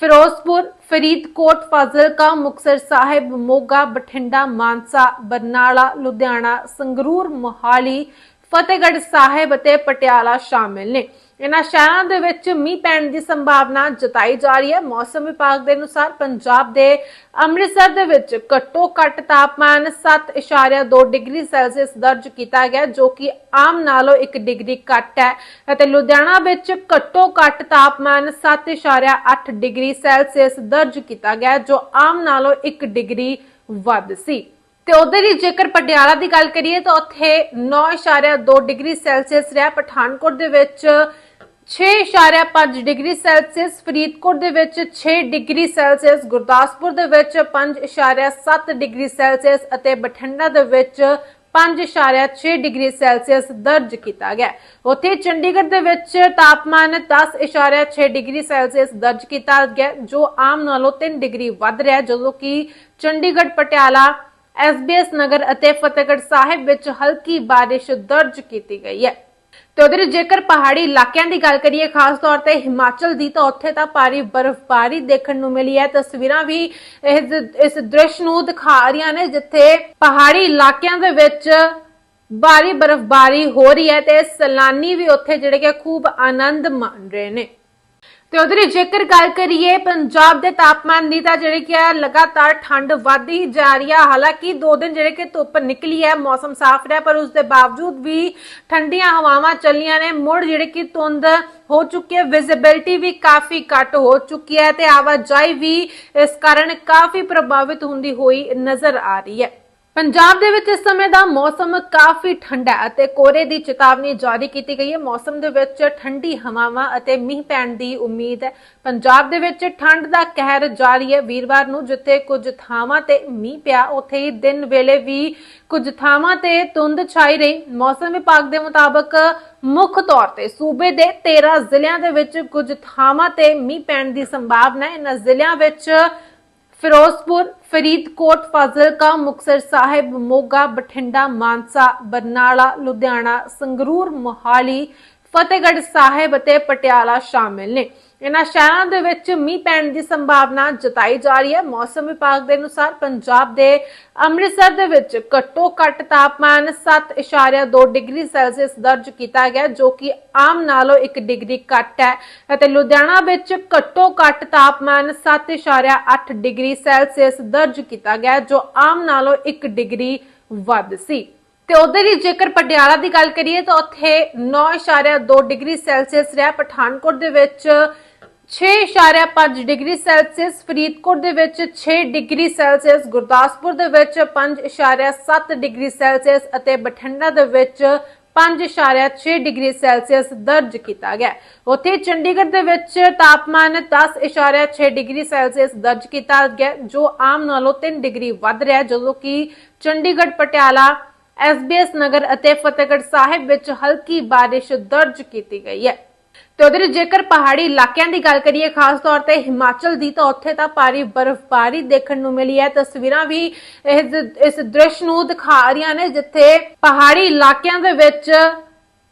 ਫਿਰੋਜ਼ਪੁਰ, ਫਰੀਦਕੋਟ, ਫਾਜ਼ਿਲਕਾ, ਮੁਕਤਸਰ ਸਾਹਿਬ, ਮੋਗਾ, ਬਠਿੰਡਾ, ਮਾਨਸਾ, ਬਰਨਾਲਾ, ਲੁਧਿਆਣਾ, ਸੰਗਰੂਰ, ਮੋਹਾਲੀ, ਫਤਿਹਗੜ੍ਹ ਸਾਹਿਬ ਅਤੇ ਪਟਿਆਲਾ ਸ਼ਾਮਿਲ ਨੇ। ਇਹਨਾਂ ਸ਼ਹਿਰਾਂ ਦੇ ਵਿੱਚ ਮੀਂਹ ਪੈਣ ਦੀ ਸੰਭਾਵਨਾ ਜਤਾਈ ਜਾ ਰਹੀ ਹੈ। ਮੌਸਮ ਵਿਭਾਗ ਦੇ ਅਨੁਸਾਰ ਪੰਜਾਬ ਦੇ ਅੰਮ੍ਰਿਤਸਰ ਦੇ ਵਿੱਚ ਘੱਟੋ ਘੱਟ ਤਾਪਮਾਨ 7.2 ਡਿਗਰੀ ਸੈਲਸੀਅਸ ਦਰਜ ਕੀਤਾ ਗਿਆ, ਜੋ ਕਿ ਆਮ ਨਾਲੋਂ 1 ਡਿਗਰੀ ਘੱਟ ਹੈ ਅਤੇ ਲੁਧਿਆਣਾ ਵਿੱਚ ਘੱਟੋ ਘੱਟ ਤਾਪਮਾਨ 7.8 ਡਿਗਰੀ ਸੈਲਸੀਅਸ ਦਰਜ ਕੀਤਾ ਗਿਆ, ਜੋ ਆਮ ਨਾਲੋਂ 1 ਡਿਗਰੀ ਵੱਧ ਸੀ। ਤੇ ਉਧਰ ਹੀ ਜੇਕਰ ਪਟਿਆਲਾ ਦੀ ਗੱਲ ਕਰੀਏ ਤਾਂ ਉੱਥੇ 9.2 ਡਿਗਰੀ ਸੈਲਸੀਅਸ ਰਿਹਾ। ਪਠਾਨਕੋਟ ਦੇ ਵਿੱਚ 6.5 ਡਿਗਰੀ ਸੈਲਸੀਅਸ, ਫਰੀਦਕੋਟ ਦੇ ਵਿੱਚ 6 ਡਿਗਰੀ ਸੈਲਸੀਅਸ, ਗੁਰਦਾਸਪੁਰ ਦੇ ਵਿੱਚ 5.7 ਡਿਗਰੀ ਸੈਲਸੀਅਸ ਅਤੇ ਬਠਿੰਡਾ ਦੇ ਵਿੱਚ 5.6 ਡਿਗਰੀ ਸੈਲਸੀਅਸ ਦਰਜ ਕੀਤਾ ਗਿਆ ਹੈ। ਉੱਥੇ ਚੰਡੀਗੜ੍ਹ ਦੇ ਵਿੱਚ ਤਾਪਮਾਨ 10.6 ਡਿਗਰੀ ਸੈਲਸੀਅਸ ਦਰਜ ਕੀਤਾ ਗਿਆ ਜੋ ਆਮ ਨਾਲੋਂ 3 ਡਿਗਰੀ ਵੱਧ ਰਿਹਾ ਜਦੋਂ ਕਿ ਚੰਡੀਗੜ੍ਹ, ਪਟਿਆਲਾ ਐਸਬੀਐਸ ਨਗਰ ਅਤੇ ਫਤਿਹਗੜ੍ਹ ਸਾਹਿਬ ਵਿੱਚ ਹਲਕੀ ਬਾਰਿਸ਼ ਦਰਜ ਕੀਤੀ ਗਈ ਹੈ ਤੇ ਉਧਰ ਜੇਕਰ ਪਹਾੜੀ ਇਲਾਕਿਆਂ ਦੀ ਗੱਲ ਕਰੀਏ, ਖਾਸ ਤੌਰ ਤੇ ਹਿਮਾਚਲ ਦੀ, ਤਾਂ ਉੱਥੇ ਤਾਂ ਭਾਰੀ ਬਰਫ਼ਬਾਰੀ ਦੇਖਣ ਨੂੰ ਮਿਲੀ ਹੈ। ਤਸਵੀਰਾਂ ਵੀ ਇਸ ਦ੍ਰਿਸ਼ ਨੂੰ ਦਿਖਾ ਰਹੀਆਂ ਨੇ, ਜਿੱਥੇ ਪਹਾੜੀ ਇਲਾਕਿਆਂ ਦੇ ਵਿੱਚ ਭਾਰੀ ਬਰਫ਼ਬਾਰੀ ਹੋ ਰਹੀ ਹੈ ਤੇ ਸੈਲਾਨੀ ਵੀ ਉੱਥੇ ਜਿਹੜੇ ਕਿ ਖੂਬ ਆਨੰਦ ਮਾਣ ਰਹੇ ਨੇ। ਤੇ ਉਧਰ ਜੇਕਰ ਗੱਲ ਕਰੀਏ, ਪੰਜਾਬ ਦੇ ਤਾਪਮਾਨ ਦੀ ਤਾਂ ਜਿਹੜੇ ਕਿ ਹੈ ਲਗਾਤਾਰ ਠੰਡ ਵੱਧਦੀ ਜਾ ਰਹੀ ਹੈ ਹਾਲਾਂਕਿ ਦੋ ਦਿਨ ਜਿਹੜੇ ਕਿ ਧੁੱਪ ਨਿਕਲੀ ਹੈ, ਮੌਸਮ ਸਾਫ਼ ਰਿਹਾ, ਪਰ ਉਸ ਦੇ ਬਾਵਜੂਦ ਵੀ ਠੰਡੀਆਂ ਹਵਾਵਾਂ ਚੱਲੀਆਂ ਨੇ। ਮੁੜ ਜਿਹੜੇ ਕਿ ਧੁੰਦ ਹੋ ਚੁੱਕੀ ਹੈ ਵਿਜ਼ਿਬਿਲਟੀ ਵੀ ਕਾਫੀ ਘੱਟ ਹੋ ਚੁੱਕੀ ਹੈ ਤੇ ਆਵਾਜਾਈ ਵੀ ਇਸ ਕਾਰਨ ਕਾਫੀ ਪ੍ਰਭਾਵਿਤ ਹੁੰਦੀ ਹੋਈ ਨਜ਼ਰ ਆ ਰਹੀ ਹੈ। ਪੰਜਾਬ ਦੇ ਵਿੱਚ ਇਸ ਸਮੇਂ ਦਾ ਮੌਸਮ ਕਾਫੀ ਠੰਡਾ ਹੈ ਅਤੇ ਕੋਰੇ ਦੀ ਚੇਤਾਵਨੀ ਜਾਰੀ ਕੀਤੀ ਗਈ ਹੈ। ਮੌਸਮ ਦੇ ਵਿੱਚ ਠੰਡੀ ਹਵਾਵਾਂ ਅਤੇ ਮੀਂਹ ਪੈਣ ਦੀ ਉਮੀਦ ਹੈ। ਪੰਜਾਬ ਦੇ ਵਿੱਚ ਠੰਡ ਦਾ ਕਹਿਰ ਜਾਰੀ ਹੈ। ਵੀਰਵਾਰ ਨੂੰ ਜਿੱਥੇ ਕੁਝ ਥਾਵਾਂ ਤੇ ਮੀਂਹ ਪਿਆ, ਉੱਥੇ ਹੀ ਦਿਨ ਵੇਲੇ ਵੀ ਕੁਝ ਥਾਵਾਂ ਤੇ ਧੁੰਦ ਛਾਈ ਰਹੀ। ਮੌਸਮ ਵਿਭਾਗ ਦੇ ਮੁਤਾਬਕ ਮੁੱਖ ਤੌਰ ਤੇ ਸੂਬੇ ਦੇ 13 ਜ਼ਿਲ੍ਹਿਆਂ ਦੇ ਵਿੱਚ ਕੁਝ ਥਾਵਾਂ ਤੇ ਮੀਂਹ ਪੈਣ ਦੀ ਸੰਭਾਵਨਾ ਹੈ। ਇਹਨਾਂ ਜ਼ਿਲ੍ਹਿਆਂ ਵਿੱਚ ਫਿਰੋਜ਼ਪੁਰ, ਫਰੀਦਕੋਟ, ਫਾਜ਼ਿਲਕਾ, ਮੁਕਤਸਰ ਸਾਹਿਬ, ਮੋਗਾ, ਬਠਿੰਡਾ, ਮਾਨਸਾ, ਬਰਨਾਲਾ, ਲੁਧਿਆਣਾ, ਸੰਗਰੂਰ, ਮੋਹਾਲੀ, ਫਤਿਹਗੜ੍ਹ ਸਾਹਿਬ ਅਤੇ ਪਟਿਆਲਾ ਸ਼ਾਮਿਲ ਨੇ। ਇਹਨਾਂ ਸ਼ਹਿਰਾਂ ਦੇ ਵਿੱਚ ਮੀਂਹ ਪੈਣ ਦੀ ਸੰਭਾਵਨਾ ਜਤਾਈ ਜਾ ਰਹੀ ਹੈ। ਮੌਸਮ ਵਿਭਾਗ ਦੇ ਅਨੁਸਾਰ ਪੰਜਾਬ ਦੇ ਅੰਮ੍ਰਿਤਸਰ ਦੇ ਵਿੱਚ ਘੱਟੋ ਘੱਟ ਤਾਪਮਾਨ 7.2 ਡਿਗਰੀ ਸੈਲਸੀਅਸ ਦਰਜ ਕੀਤਾ ਗਿਆ, ਜੋ ਕਿ ਆਮ ਨਾਲੋਂ 1 ਡਿਗਰੀ ਘੱਟ ਹੈ ਅਤੇ ਲੁਧਿਆਣਾ ਵਿੱਚ ਘੱਟੋ ਘੱਟ ਤਾਪਮਾਨ 7.8 ਡਿਗਰੀ ਸੈਲਸੀਅਸ ਦਰਜ ਕੀਤਾ ਗਿਆ, ਜੋ ਆਮ ਨਾਲੋਂ 1 ਡਿਗਰੀ ਵੱਧ ਸੀ। ਤੇ ਉਧਰ ਹੀ ਜੇਕਰ ਪਟਿਆਲਾ ਦੀ ਗੱਲ ਕਰੀਏ ਤਾਂ ਉੱਥੇ 9.2 ਡਿਗਰੀ ਸੈਲਸੀਅਸ ਰਿਹਾ। ਪਠਾਨਕੋਟ ਦੇ ਵਿੱਚ 6.5 ਡਿਗਰੀ ਸੈਲਸੀਅਸ, ਫਰੀਦਕੋਟ ਦੇ ਵਿੱਚ 6 ਡਿਗਰੀ ਸੈਲਸੀਅਸ, ਗੁਰਦਾਸਪੁਰ ਦੇ ਵਿੱਚ 5.7 ਡਿਗਰੀ ਸੈਲਸੀਅਸ ਅਤੇ ਬਠਿੰਡਾ ਦੇ ਵਿੱਚ 5.6 ਡਿਗਰੀ ਸੈਲਸੀਅਸ ਦਰਜ ਕੀਤਾ ਗਿਆ ਹੈ। ਉੱਥੇ ਚੰਡੀਗੜ੍ਹ ਦੇ ਵਿੱਚ ਤਾਪਮਾਨ 10.6 ਡਿਗਰੀ ਸੈਲਸੀਅਸ ਦਰਜ ਕੀਤਾ ਗਿਆ ਜੋ ਆਮ ਨਾਲੋਂ 3 ਡਿਗਰੀ ਵੱਧ ਰਿਹਾ ਜਦੋਂ ਕਿ ਚੰਡੀਗੜ੍ਹ, ਪਟਿਆਲਾ ਐਸਬੀਐਸ ਨਗਰ ਅਤੇ ਫਤਿਹਗੜ੍ਹ ਸਾਹਿਬ ਵਿੱਚ ਹਲਕੀ ਬਾਰਿਸ਼ ਦਰਜ ਕੀਤੀ ਗਈ ਹੈ ਤੇ ਉਧਰ ਜੇਕਰ ਪਹਾੜੀ ਇਲਾਕਿਆਂ ਦੀ ਗੱਲ ਕਰੀਏ, ਖਾਸ ਤੌਰ ਤੇ ਹਿਮਾਚਲ ਦੀ, ਤਾਂ ਉੱਥੇ ਤਾਂ ਭਾਰੀ ਬਰਫ਼ਬਾਰੀ ਦੇਖਣ ਨੂੰ ਮਿਲੀ ਹੈ। ਤਸਵੀਰਾਂ ਵੀ ਇਸ ਇਸ ਦ੍ਰਿਸ਼ ਨੂੰ ਦਿਖਾ ਰਹੀਆਂ ਨੇ, ਜਿੱਥੇ ਪਹਾੜੀ ਇਲਾਕਿਆਂ ਦੇ ਵਿੱਚ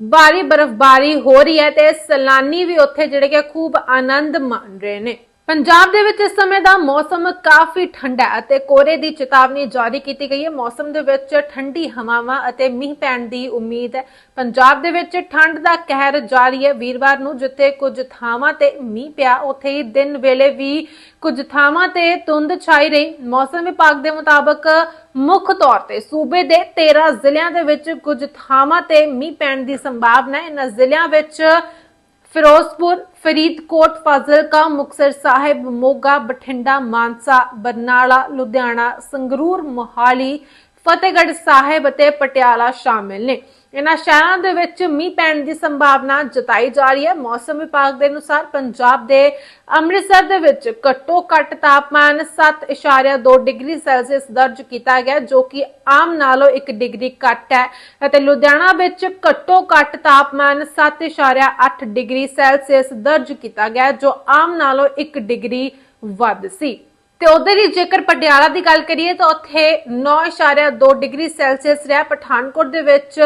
ਭਾਰੀ ਬਰਫ਼ਬਾਰੀ ਹੋ ਰਹੀ ਹੈ ਤੇ ਸੈਲਾਨੀ ਵੀ ਉੱਥੇ ਜਿਹੜੇ ਕਿ ਖੂਬ ਆਨੰਦ ਮਾਣ ਰਹੇ ਨੇ। ਪੰਜਾਬ ਦੇ ਵਿੱਚ ਇਸ ਸਮੇਂ ਦਾ ਮੌਸਮ ਕਾਫੀ ਠੰਡਾ ਹੈ ਅਤੇ ਕੋਰੇ ਦੀ ਚੇਤਾਵਨੀ ਜਾਰੀ ਕੀਤੀ ਗਈ ਹੈ। ਮੌਸਮ ਦੇ ਵਿੱਚ ਠੰਡੀ ਹਵਾਵਾਂ ਅਤੇ ਮੀਂਹ ਪੈਣ ਦੀ ਉਮੀਦ ਹੈ। ਪੰਜਾਬ ਦੇ ਵਿੱਚ ਠੰਡ ਦਾ ਕਹਿਰ ਜਾਰੀ ਹੈ। ਵੀਰਵਾਰ ਨੂੰ ਜਿੱਥੇ ਕੁਝ ਥਾਵਾਂ ਤੇ ਮੀਂਹ ਪਿਆ, ਉੱਥੇ ਹੀ ਦਿਨ ਵੇਲੇ ਵੀ ਕੁਝ ਥਾਵਾਂ ਤੇ ਧੁੰਦ ਛਾਈ ਰਹੀ। ਮੌਸਮ ਵਿਭਾਗ ਦੇ ਮੁਤਾਬਕ ਮੁੱਖ ਤੌਰ ਤੇ ਸੂਬੇ ਦੇ 13 ਜ਼ਿਲ੍ਹਿਆਂ ਦੇ ਵਿੱਚ ਕੁਝ ਥਾਵਾਂ ਤੇ ਮੀਂਹ ਪੈਣ ਦੀ ਸੰਭਾਵਨਾ ਹੈ। ਇਹਨਾਂ ਜ਼ਿਲ੍ਹਿਆਂ ਵਿੱਚ ਫਿਰੋਜ਼ਪੁਰ, ਫਰੀਦਕੋਟ, ਫਾਜ਼ਿਲਕਾ, ਮੁਕਤਸਰ ਸਾਹਿਬ, ਮੋਗਾ, ਬਠਿੰਡਾ, ਮਾਨਸਾ, ਬਰਨਾਲਾ, ਲੁਧਿਆਣਾ, ਸੰਗਰੂਰ, ਮੋਹਾਲੀ, ਫਤਿਹਗੜ੍ਹ ਸਾਹਿਬ ਅਤੇ ਪਟਿਆਲਾ ਸ਼ਾਮਿਲ ਨੇ। ਇਨ੍ਹਾਂ ਸ਼ਹਿਰਾਂ ਦੇ ਵਿੱਚ ਮੀਂਹ ਪੈਣ ਦੀ ਸੰਭਾਵਨਾ ਜਤਾਈ ਜਾ ਰਹੀ ਹੈ। ਮੌਸਮ ਵਿਭਾਗ ਦੇ ਅਨੁਸਾਰ ਪੰਜਾਬ ਦੇ ਅੰਮ੍ਰਿਤਸਰ ਦੇ ਵਿੱਚ ਘੱਟੋ ਘੱਟ ਤਾਪਮਾਨ 7.2 ਡਿਗਰੀ ਸੈਲਸੀਅਸ ਦਰਜ ਕੀਤਾ ਗਿਆ ਜੋ ਕਿ ਆਮ ਨਾਲੋਂ 1 ਡਿਗਰੀ ਘੱਟ ਹੈ ਅਤੇ ਲੁਧਿਆਣਾ ਵਿੱਚ ਘੱਟੋ ਘੱਟ ਤਾਪਮਾਨ 7.8 ਡਿਗਰੀ ਸੈਲਸੀਅਸ ਦਰਜ ਕੀਤਾ ਗਿਆ ਜੋ ਆਮ ਨਾਲੋਂ 1 ਡਿਗਰੀ ਵੱਧ ਸੀ। ਤੇ ਉਧਰ ਹੀ ਜੇਕਰ ਪਟਿਆਲਾ ਦੀ ਗੱਲ ਕਰੀਏ ਤਾਂ ਉੱਥੇ 9.2 ਡਿਗਰੀ ਸੈਲਸੀਅਸ ਰਿਹਾ। ਪਠਾਨਕੋਟ ਦੇ ਵਿੱਚ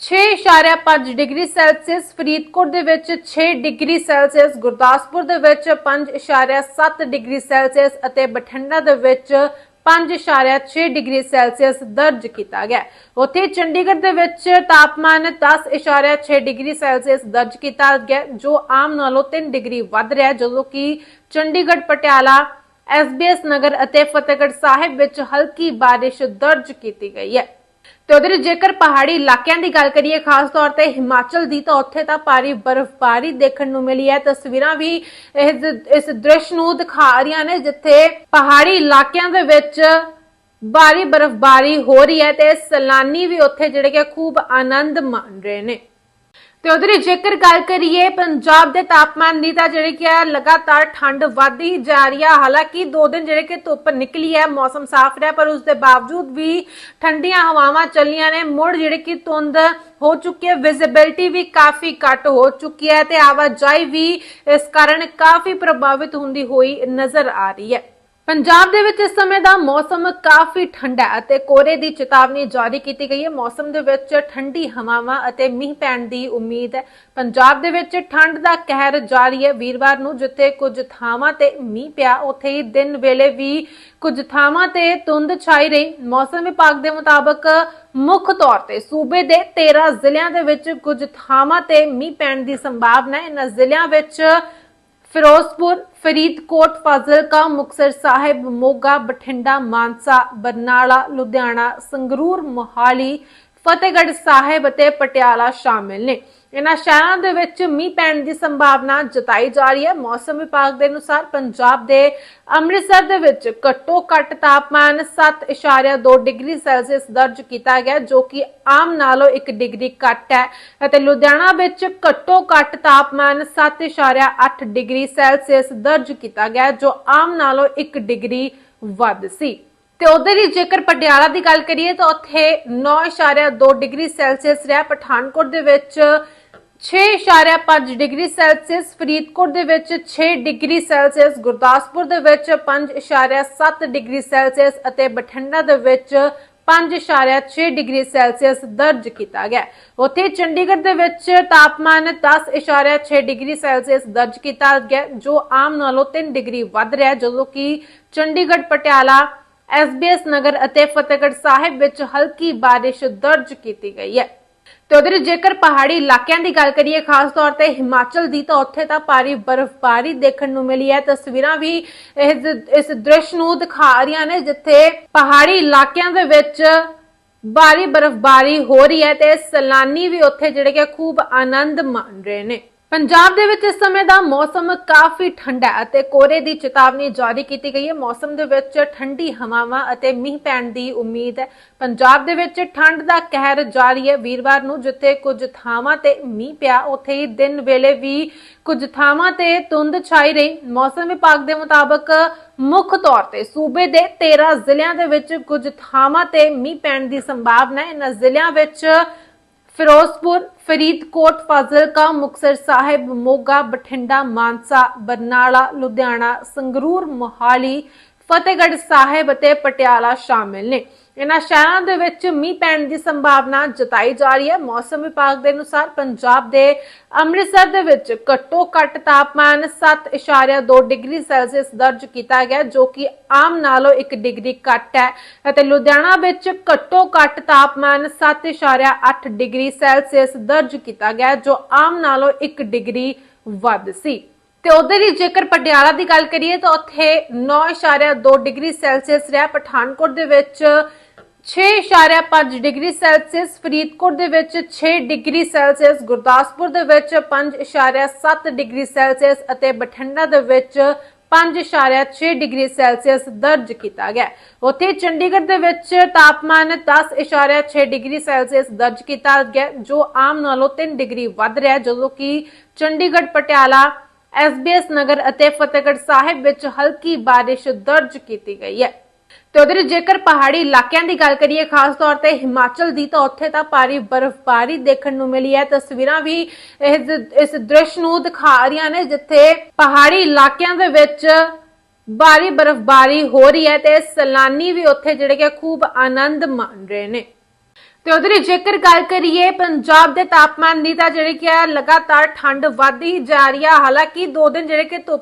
6.5 ਡਿਗਰੀ ਸੈਲਸੀਅਸ, ਫਰੀਦਕੋਟ ਦੇ ਵਿੱਚ 6 ਡਿਗਰੀ ਸੈਲਸੀਅਸ, ਗੁਰਦਾਸਪੁਰ ਦੇ ਵਿੱਚ 5.7 ਡਿਗਰੀ ਸੈਲਸੀਅਸ ਅਤੇ ਬਠਿੰਡਾ ਦੇ ਵਿੱਚ 5.6 ਡਿਗਰੀ ਸੈਲਸੀਅਸ ਦਰਜ ਕੀਤਾ ਗਿਆ। ਉੱਥੇ ਚੰਡੀਗੜ੍ਹ ਦੇ ਵਿੱਚ ਤਾਪਮਾਨ 10.6 ਡਿਗਰੀ ਸੈਲਸੀਅਸ ਦਰਜ ਕੀਤਾ ਗਿਆ, ਜੋ ਆਮ ਨਾਲੋਂ 3 ਡਿਗਰੀ ਵੱਧ ਰਿਹਾ ਜਦੋਂ ਕਿ ਚੰਡੀਗੜ੍ਹ, ਪਟਿਆਲਾ ਐਸਬੀਐਸ ਨਗਰ ਅਤੇ ਫਤਿਹਗੜ੍ਹ ਸਾਹਿਬ ਵਿੱਚ ਹਲਕੀ ਬਾਰਿਸ਼ ਦਰਜ ਕੀਤੀ ਗਈ ਹੈ। ਤੇ ਉਧਰ ਜੇਕਰ ਪਹਾੜੀ ਇਲਾਕਿਆਂ ਦੀ ਗੱਲ ਕਰੀਏ, ਖਾਸ ਤੌਰ ਤੇ ਹਿਮਾਚਲ ਦੀ, ਤਾਂ ਉੱਥੇ ਤਾਂ ਭਾਰੀ ਬਰਫ਼ਬਾਰੀ ਦੇਖਣ ਨੂੰ ਮਿਲੀ ਹੈ। ਤਸਵੀਰਾਂ ਵੀ ਇਸ ਦ੍ਰਿਸ਼ ਨੂੰ ਦਿਖਾ ਰਹੀਆਂ ਨੇ, ਜਿੱਥੇ ਪਹਾੜੀ ਇਲਾਕਿਆਂ ਦੇ ਵਿੱਚ ਭਾਰੀ ਬਰਫ਼ਬਾਰੀ ਹੋ ਰਹੀ ਹੈ ਤੇ ਸੈਲਾਨੀ ਵੀ ਉੱਥੇ, ਜਿਹੜੇ ਕਿ ਖੂਬ ਆਨੰਦ ਮਾਣ ਰਹੇ ਨੇ। ਤੇ ਉਧਰ ਜੇਕਰ ਗੱਲ ਕਰੀਏ, ਪੰਜਾਬ ਦੇ ਤਾਪਮਾਨ ਦੀ ਤਾਂ ਜਿਹੜੀ ਕਿ ਹੈ ਲਗਾਤਾਰ ਠੰਡ ਵੱਧਦੀ ਜਾ ਰਹੀ ਹੈ ਹਾਲਾਂਕਿ ਦੋ ਦਿਨ ਜਿਹੜੇ ਕਿ ਧੁੱਪ ਨਿਕਲੀ ਹੈ, ਮੌਸਮ ਸਾਫ਼ ਰਿਹਾ, ਪਰ ਉਸ ਦੇ ਬਾਵਜੂਦ ਵੀ ਠੰਡੀਆਂ ਹਵਾਵਾਂ ਚੱਲੀਆਂ ਨੇ। ਮੁੜ ਜਿਹੜੇ ਕਿ ਧੁੰਦ ਹੋ ਚੁੱਕੀ ਹੈ ਵਿਜ਼ਿਬਿਲਟੀ ਵੀ ਕਾਫੀ ਘੱਟ ਹੋ ਚੁੱਕੀ ਹੈ ਤੇ ਆਵਾਜਾਈ ਵੀ ਇਸ ਕਾਰਨ ਕਾਫੀ ਪ੍ਰਭਾਵਿਤ ਹੁੰਦੀ ਹੋਈ ਨਜ਼ਰ ਆ ਰਹੀ ਹੈ। ਪੰਜਾਬ ਦੇ ਵਿੱਚ ਇਸ ਸਮੇਂ ਦਾ ਮੌਸਮ ਕਾਫੀ ਠੰਡਾ ਹੈ ਅਤੇ ਕੋਹਰੇ ਦੀ ਚੇਤਾਵਨੀ ਜਾਰੀ ਕੀਤੀ ਗਈ ਹੈ। ਮੌਸਮ ਦੇ ਵਿੱਚ ਠੰਡੀ ਹਵਾਵਾਂ ਅਤੇ ਮੀਂਹ ਪੈਣ ਦੀ ਉਮੀਦ ਹੈ। ਪੰਜਾਬ ਦੇ ਵਿੱਚ ਠੰਡ ਦਾ ਕਹਿਰ ਜਾਰੀ ਹੈ। ਵੀਰਵਾਰ ਨੂੰ ਜਿੱਥੇ ਕੁਝ ਥਾਵਾਂ ਤੇ ਮੀਂਹ ਪਿਆ, ਉੱਥੇ ਹੀ ਦਿਨ ਵੇਲੇ ਵੀ ਕੁਝ ਥਾਵਾਂ ਤੇ ਧੁੰਦ ਛਾਈ ਰਹੀ। ਮੌਸਮ ਵਿਭਾਗ ਦੇ ਮੁਤਾਬਕ ਮੁੱਖ ਤੌਰ ਤੇ ਸੂਬੇ ਦੇ 13 ਜ਼ਿਲ੍ਹਿਆਂ ਦੇ ਵਿੱਚ ਕੁਝ ਥਾਵਾਂ ਤੇ ਮੀਂਹ ਪੈਣ ਦੀ ਸੰਭਾਵਨਾ ਹੈ। ਇਹਨਾਂ ਜ਼ਿਲ੍ਹਿਆਂ ਵਿੱਚ ਫਿਰੋਜ਼ਪੁਰ, ਫਰੀਦਕੋਟ, ਫਾਜ਼ਿਲਕਾ, ਮੁਕਤਸਰ ਸਾਹਿਬ, ਮੋਗਾ, ਬਠਿੰਡਾ, ਮਾਨਸਾ, ਬਰਨਾਲਾ, ਲੁਧਿਆਣਾ, ਸੰਗਰੂਰ, ਮੋਹਾਲੀ, ਫਤਿਹਗੜ੍ਹ ਸਾਹਿਬ ਅਤੇ ਪਟਿਆਲਾ ਸ਼ਾਮਿਲ ਨੇ। ਇਨ੍ਹਾਂ ਸ਼ਹਿਰਾਂ ਦੇ ਵਿੱਚ ਮੀਂਹ ਪੈਣ ਦੀ ਸੰਭਾਵਨਾ ਜਤਾਈ ਜਾ ਰਹੀ ਹੈ। ਮੌਸਮ ਵਿਭਾਗ ਦੇ ਅਨੁਸਾਰ ਪੰਜਾਬ ਦੇ ਅੰਮ੍ਰਿਤਸਰ ਦੇ ਵਿੱਚ ਘੱਟੋ ਘੱਟ ਤਾਪਮਾਨ 7.2 ਡਿਗਰੀ ਸੈਲਸੀਅਸ ਦਰਜ ਕੀਤਾ ਗਿਆ ਜੋ ਕਿ ਆਮ ਨਾਲੋਂ 1 ਡਿਗਰੀ ਘੱਟ ਹੈ ਅਤੇ ਲੁਧਿਆਣਾ ਵਿੱਚ ਘੱਟੋ ਘੱਟ ਤਾਪਮਾਨ 7.8 ਡਿਗਰੀ ਸੈਲਸੀਅਸ ਦਰਜ ਕੀਤਾ ਗਿਆ ਜੋ ਆਮ ਨਾਲੋਂ 1 ਡਿਗਰੀ ਵੱਧ ਸੀ। ਤੇ ਉਧਰ ਹੀ ਜੇਕਰ ਪਟਿਆਲਾ ਦੀ ਗੱਲ ਕਰੀਏ ਤਾਂ ਉੱਥੇ 9.2 ਡਿਗਰੀ ਸੈਲਸੀਅਸ ਰਿਹਾ। ਪਠਾਨਕੋਟ ਦੇ ਵਿੱਚ 6.5 ਡਿਗਰੀ ਸੈਲਸੀਅਸ, ਫਰੀਦਕੋਟ ਦੇ ਵਿੱਚ 6 ਡਿਗਰੀ ਸੈਲਸੀਅਸ, ਗੁਰਦਾਸਪੁਰ ਦੇ ਵਿੱਚ 5.7 ਡਿਗਰੀ ਸੈਲਸੀਅਸ ਅਤੇ ਬਠਿੰਡਾ ਦੇ ਵਿੱਚ 5.6 ਡਿਗਰੀ ਸੈਲਸੀਅਸ ਦਰਜ ਕੀਤਾ ਗਿਆ ਉੱਥੇ ਚੰਡੀਗੜ੍ਹ ਦੇ ਵਿੱਚ ਤਾਪਮਾਨ 10.6 ਡਿਗਰੀ ਸੈਲਸੀਅਸ ਦਰਜ ਕੀਤਾ ਗਿਆ ਜੋ ਆਮ ਨਾਲੋਂ 3 ਡਿਗਰੀ ਵੱਧ ਰਿਹਾ ਜਦੋਂ ਕਿ ਚੰਡੀਗੜ੍ਹ, ਪਟਿਆਲਾ ਐਸਬੀਐਸ ਨਗਰ ਅਤੇ ਫਤਿਹਗੜ੍ਹ ਸਾਹਿਬ ਵਿੱਚ ਹਲਕੀ ਬਾਰਿਸ਼ ਦਰਜ ਕੀਤੀ ਗਈ ਹੈ। ਤੇ ਉਧਰ ਜੇਕਰ ਪਹਾੜੀ ਇਲਾਕਿਆਂ ਦੀ ਗੱਲ ਕਰੀਏ, ਖਾਸ ਤੌਰ ਤੇ ਹਿਮਾਚਲ ਦੀ, ਤਾਂ ਉੱਥੇ ਤਾਂ ਭਾਰੀ ਬਰਫ਼ਬਾਰੀ ਦੇਖਣ ਨੂੰ ਮਿਲੀ ਹੈ। ਤਸਵੀਰਾਂ ਵੀ ਇਸ ਇਸ ਦ੍ਰਿਸ਼ ਨੂੰ ਦਿਖਾ ਰਹੀਆਂ ਨੇ, ਜਿੱਥੇ ਪਹਾੜੀ ਇਲਾਕਿਆਂ ਦੇ ਵਿੱਚ ਭਾਰੀ ਬਰਫ਼ਬਾਰੀ ਹੋ ਰਹੀ ਹੈ ਤੇ ਸੈਲਾਨੀ ਵੀ ਉੱਥੇ ਜਿਹੜੇ ਕਿ ਖੂਬ ਆਨੰਦ ਮਾਣ ਰਹੇ ਨੇ। ਪੰਜਾਬ ਦੇ ਵਿੱਚ ਇਸ ਸਮੇਂ ਦਾ ਮੌਸਮ ਕਾਫੀ ਠੰਡਾ ਹੈ ਅਤੇ ਕੋਹਰੇ ਦੀ ਚੇਤਾਵਨੀ ਜਾਰੀ ਕੀਤੀ ਗਈ ਹੈ। ਮੌਸਮ ਦੇ ਵਿੱਚ ਠੰਡੀ ਹਵਾਵਾਂ ਅਤੇ ਮੀਂਹ ਪੈਣ ਦੀ ਉਮੀਦ ਹੈ। ਪੰਜਾਬ ਦੇ ਵਿੱਚ ਠੰਡ ਦਾ ਕਹਿਰ ਜਾਰੀ ਹੈ। ਵੀਰਵਾਰ ਨੂੰ ਜਿੱਥੇ ਕੁਝ ਥਾਵਾਂ ਤੇ ਮੀਂਹ ਪਿਆ, ਉੱਥੇ ਹੀ ਦਿਨ ਵੇਲੇ ਵੀ ਕੁਝ ਥਾਵਾਂ ਤੇ ਧੁੰਦ ਛਾਈ ਰਹੀ। ਮੌਸਮ ਵਿਭਾਗ ਦੇ ਮੁਤਾਬਕ ਮੁੱਖ ਤੌਰ ਤੇ ਸੂਬੇ ਦੇ 13 ਜ਼ਿਲ੍ਹਿਆਂ ਦੇ ਵਿੱਚ ਕੁਝ ਥਾਵਾਂ ਤੇ ਮੀਂਹ ਪੈਣ ਦੀ ਸੰਭਾਵਨਾ ਹੈ। ਇਹਨਾਂ ਜ਼ਿਲ੍ਹਿਆਂ ਵਿੱਚ ਫਿਰੋਜ਼ਪੁਰ, ਫਰੀਦਕੋਟ, ਫਾਜ਼ਿਲਕਾ, ਮੁਕਤਸਰ ਸਾਹਿਬ, ਮੋਗਾ, ਬਠਿੰਡਾ, ਮਾਨਸਾ, ਬਰਨਾਲਾ, ਲੁਧਿਆਣਾ, ਸੰਗਰੂਰ, ਮੋਹਾਲੀ, ਫਤਿਹਗੜ੍ਹ ਸਾਹਿਬ ਅਤੇ ਪਟਿਆਲਾ ਸ਼ਾਮਿਲ ਨੇ। ਇਹਨਾਂ ਸ਼ਹਿਰਾਂ ਦੇ ਵਿੱਚ ਮੀਂਹ ਪੈਣ ਦੀ ਸੰਭਾਵਨਾ ਜਤਾਈ ਜਾ ਰਹੀ ਹੈ। ਮੌਸਮ ਵਿਭਾਗ ਦੇ ਅਨੁਸਾਰ ਪੰਜਾਬ ਦੇ ਅੰਮ੍ਰਿਤਸਰ ਦੇ ਵਿੱਚ ਘੱਟੋ ਘੱਟ ਤਾਪਮਾਨ 7.2 ਡਿਗਰੀ ਸੈਲਸੀਅਸ ਦਰਜ ਕੀਤਾ ਗਿਆ, ਜੋ ਕਿ ਆਮ ਨਾਲੋਂ 1 ਡਿਗਰੀ ਘੱਟ ਹੈ ਅਤੇ ਲੁਧਿਆਣਾ ਵਿੱਚ ਘੱਟੋ ਘੱਟ ਤਾਪਮਾਨ 7.8 ਡਿਗਰੀ ਸੈਲਸੀਅਸ ਦਰਜ ਕੀਤਾ ਗਿਆ, ਜੋ ਆਮ ਨਾਲੋਂ 1 ਡਿਗਰੀ ਵੱਧ ਸੀ। ਤੇ ਉਧਰ ਹੀ ਜੇਕਰ ਪਟਿਆਲਾ ਦੀ ਗੱਲ ਕਰੀਏ ਤਾਂ ਉੱਥੇ 9.2 ਡਿਗਰੀ ਸੈਲਸੀਅਸ ਰਿਹਾ। ਪਠਾਨਕੋਟ ਦੇ ਵਿੱਚ 6.5 ਡਿਗਰੀ ਸੈਲਸੀਅਸ, ਫਰੀਦਕੋਟ ਦੇ ਵਿੱਚ 6 ਡਿਗਰੀ ਸੈਲਸੀਅਸ, ਗੁਰਦਾਸਪੁਰ ਦੇ ਵਿੱਚ 5.7 ਡਿਗਰੀ ਸੈਲਸੀਅਸ ਅਤੇ ਬਠਿੰਡਾ ਦੇ ਵਿੱਚ 5.6 ਡਿਗਰੀ ਸੈਲਸੀਅਸ ਦਰਜ ਕੀਤਾ ਗਿਆ ਉੱਥੇ ਚੰਡੀਗੜ੍ਹ ਦੇ ਵਿੱਚ ਤਾਪਮਾਨ 10.6 ਡਿਗਰੀ ਸੈਲਸੀਅਸ ਦਰਜ ਕੀਤਾ ਗਿਆ ਜੋ ਆਮ ਨਾਲੋਂ 3 ਡਿਗਰੀ ਵੱਧ ਰਿਹਾ ਜਦੋਂ ਕਿ ਚੰਡੀਗੜ੍ਹ, ਪਟਿਆਲਾ ਐਸਬੀਐਸ ਨਗਰ ਅਤੇ ਫਤਿਹਗੜ੍ਹ ਸਾਹਿਬ ਵਿੱਚ ਹਲਕੀ ਬਾਰਿਸ਼ ਦਰਜ ਕੀਤੀ ਗਈ ਹੈ। ਤੇ ਉਧਰ ਜੇਕਰ ਪਹਾੜੀ ਇਲਾਕਿਆਂ ਦੀ ਗੱਲ ਕਰੀਏ, ਖਾਸ ਤੌਰ ਤੇ ਹਿਮਾਚਲ ਦੀ, ਤਾਂ ਉੱਥੇ ਤਾਂ ਭਾਰੀ ਬਰਫ਼ਬਾਰੀ ਦੇਖਣ ਨੂੰ ਮਿਲੀ ਹੈ। ਤਸਵੀਰਾਂ ਵੀ ਇਸ ਦ੍ਰਿਸ਼ ਨੂੰ ਦਿਖਾ ਰਹੀਆਂ ਨੇ, ਜਿੱਥੇ ਪਹਾੜੀ ਇਲਾਕਿਆਂ ਦੇ ਵਿੱਚ ਭਾਰੀ ਬਰਫ਼ਬਾਰੀ ਹੋ ਰਹੀ ਹੈ ਤੇ ਸੈਲਾਨੀ ਵੀ ਉੱਥੇ ਜਿਹੜੇ ਕਿ ਖੂਬ ਆਨੰਦ ਮਾਣ ਰਹੇ ਨੇ। ਤੇ ਉਧਰ ਜੇਕਰ ਗੱਲ ਕਰੀਏ, ਪੰਜਾਬ ਦੇ ਤਾਪਮਾਨ ਦੀ ਤਾਂ ਜਿਹੜੀ ਕਿ ਲਗਾਤਾਰ ਠੰਡ ਵੱਧਦੀ ਹੀ ਜਾ ਰਹੀ ਹੈ। ਹਾਲਾਂਕਿ ਦੋ ਦਿਨ ਜਿਹੜੇ ਕਿ ਧੁੱਪ